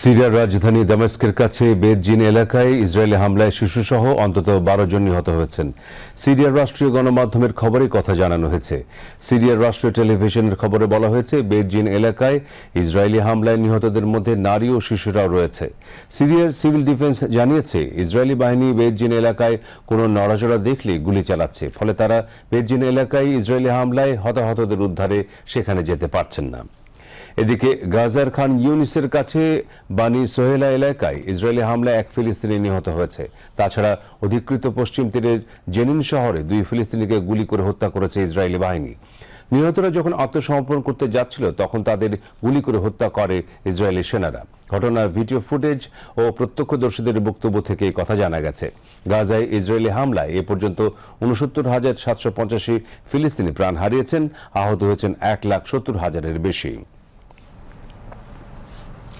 সিরিয়ার রাজধানী দামেস্কের কাছে বেদজিন এলাকায় ইসরায়েলি হামলায় শিশুসহ অন্তত বারো জন নিহত হয়েছেন। সিরিয়ার রাষ্ট্রীয় গণমাধ্যমের খবরে কথা জানানো হয়েছে। সিরিয়ার রাষ্ট্রীয় টেলিভিশনের খবরে বলা হয়েছে বেদজিন এলাকায় ইসরায়েলি হামলায় নিহতদের মধ্যে নারী ও শিশুরাও রয়েছে। সিরিয়ার সিভিল ডিফেন্স জানিয়েছে, ইসরায়েলি বাহিনী বেদজিন এলাকায় কোনো নড়াচড়া দেখলে গুলি চালাচ্ছে। ফলে তারা বেদজিন এলাকায় ইসরায়েলি হামলায় হতাহতদের উদ্ধারে সেখানে যেতে পারছেন না। এদিকে গাজার খান ইউনিসের কাছে বানি সোহেলা এলাকায় ইসরায়েলি হামলায় এক ফিলিস্তিনি নিহত হয়েছে। তাছাড়া অধিকৃত পশ্চিম তীরের জেনিন শহরে দুই ফিলিস্তিনিকে গুলি করে হত্যা করেছে ইসরায়েলি বাহিনী। নিহতরা যখন আত্মসমর্পণ করতে যাচ্ছিল, তখন তাদের গুলি করে হত্যা করে ইসরায়েলি সেনারা। ঘটনার ভিডিও ফুটেজ ও প্রত্যক্ষদর্শীদের বক্তব্য থেকে কথা জানা গেছে। গাজায় ইসরায়েলি হামলায় এ পর্যন্ত উনসত্তর হাজার সাতশো পঁচাশি ফিলিস্তিনি প্রাণ হারিয়েছেন, আহত হয়েছেন এক লাখ সত্তর হাজারের বেশি।